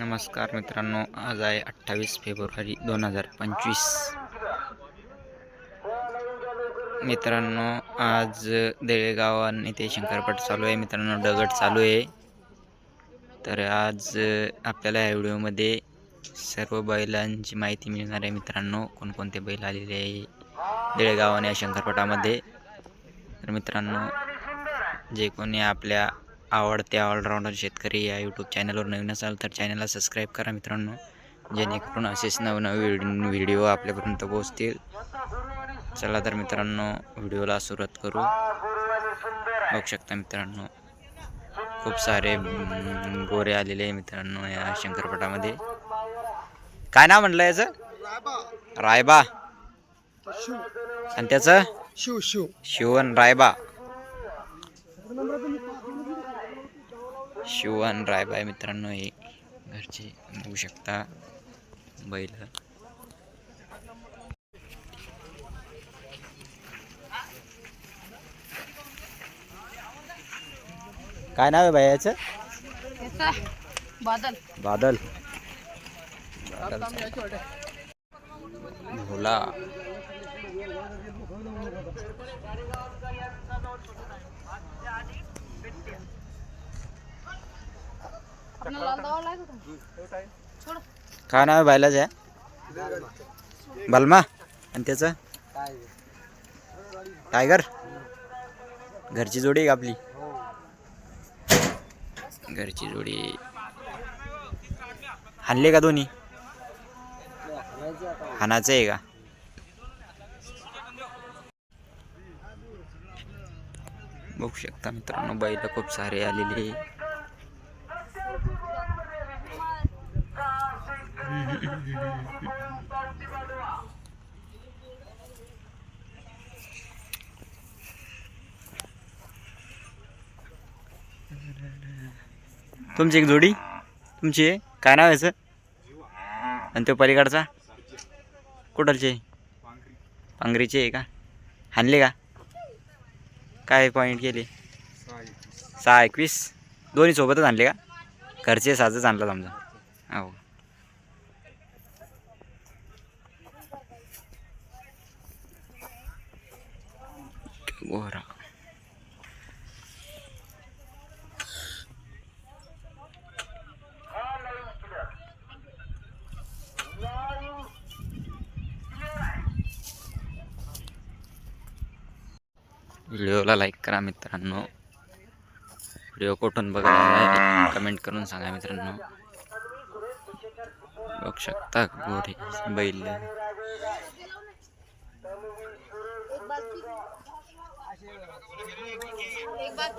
नमस्कार मित्रांनो आज आहे अठ्ठावीस फेब्रुवारी दोन हजार पंचवीस. मित्रांनो आज देळेगाव आणि ते शंकरपट चालू आहे. मित्रांनो दगड चालू आहे. तर आज आपल्याला या व्हिडिओमध्ये सर्व बैलांची माहिती मिळणार आहे मित्रांनो. कोणकोणते बैल आलेले आहे देळेगाव आणि या शंकरपटामध्ये. तर मित्रांनो जे कोणी आपल्या आवडते ऑलराऊंडर शेतकरी या यूट्यूब चॅनलवर नवीन असाल तर चॅनलला सबस्क्राईब करा मित्रांनो. जेणेकरून असेच नवनवीन व्हिडिओ आपल्यापर्यंत पोहोचतील. चला तर मित्रांनो व्हिडिओला सुरुवात करू. बघू शकता मित्रांनो खूप सारे गोरे आलेले आहे मित्रांनो या शंकरपटामध्ये. काय नाव म्हटलं याचं? रायबा. आणि त्याचं? शिव शिव. शिवन रायबा. शिवन रायबा आहे मित्रांनो हे घरचे बघू शकता. बैल. काय नाव आहे बाई याचं? याचा बादल. बादल. भोला. काय नाव आहे बायलाच आहे. बलमा आणि त्याचं? टायगर? घरची जोडी आहे का आपली? घरची जोडी. हाणले का दोन्ही? हाणाचं आहे का? बघू शकता मित्रांनो बैल खूप सारे आलेले तुमची एक जोडी? तुमची आहे? काय नाव आहे याचं? आणि तो पलीकडचा? कुठलचे? पांगरीचे आहे का? हाणले का? काय पॉईंट केले? सहा एकवीस. दोन्ही सोबतच आणले का? घरचे साजच आणला समजा. हो. गोरा व्हिडिओला लाईक करा मित्रांनो. व्हिडिओ कुठून बघा कमेंट करून सांगा मित्रांनो. बघू शकता गोरे बैल.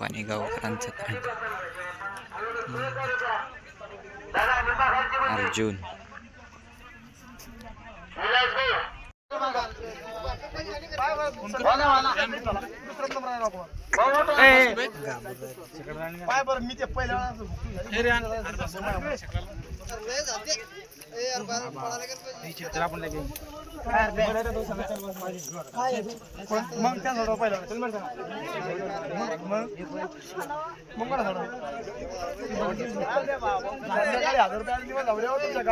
पाणी गावकरांचं अर्जुन पाय बरं मी ते पहिल्या मग त्या सोडा पहिला मग मग मला हजार रुपये दिवस तुमच्या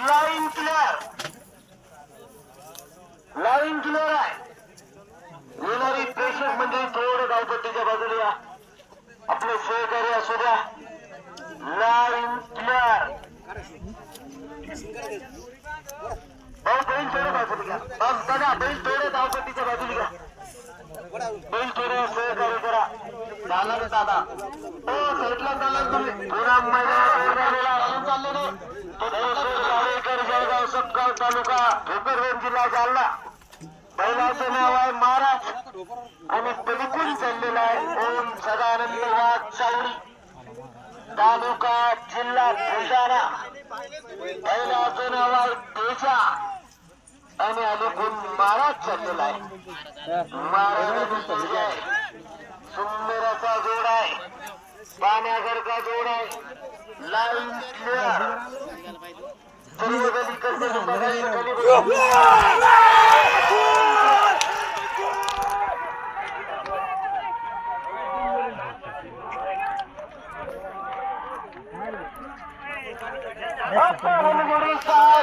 लाईन क्लिअर. लाईन क्लिअर आहे येणारी प्रेक्षक म्हणजे थोडं धावपट्टीच्या बाजूला आपले सहकार्य असू द्या लाईन क्लिअर भाऊ बैल थोडं घ्या. बैल थोडं बाजूला घ्या. बैल थोडं करा. दादा? हो साईडला तुम्ही. पुन्हा घालून चालले रे तो जळगाव तालुका भोकरगंज जिल्हा जालना. बैलाचं नाव आहे महाराज. आणि पलीकडून चाललेला आहे ओम सदानंद वाघ तालुका जिल्हा बुलढाणा. बैलाचं नाव आहे तेजा आणि अलीकडून महाराज चाललेला आहे. महाराज सुंदराचा जोड आहे. पाण्याघरचा जोड आहे. लाईन क्लिअर सर्व गलीकडचे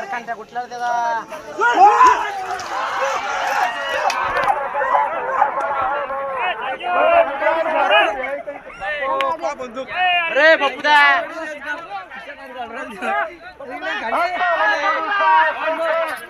सेकंद सात त्याला रे आलेली मित्रमंडळ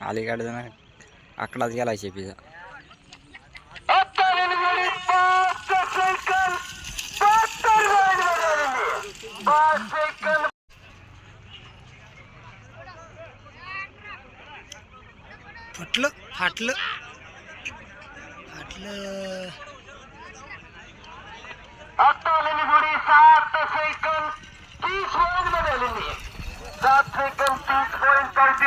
अलीकडे जण आकडाच गेला शेपीचा. फाटलं फाटलं. फाटलं. आता आलेली गोडी सात सेकंद तीस पॉईंटमध्ये आलेली. सात सेकंद तीस पॉईंट पार्टी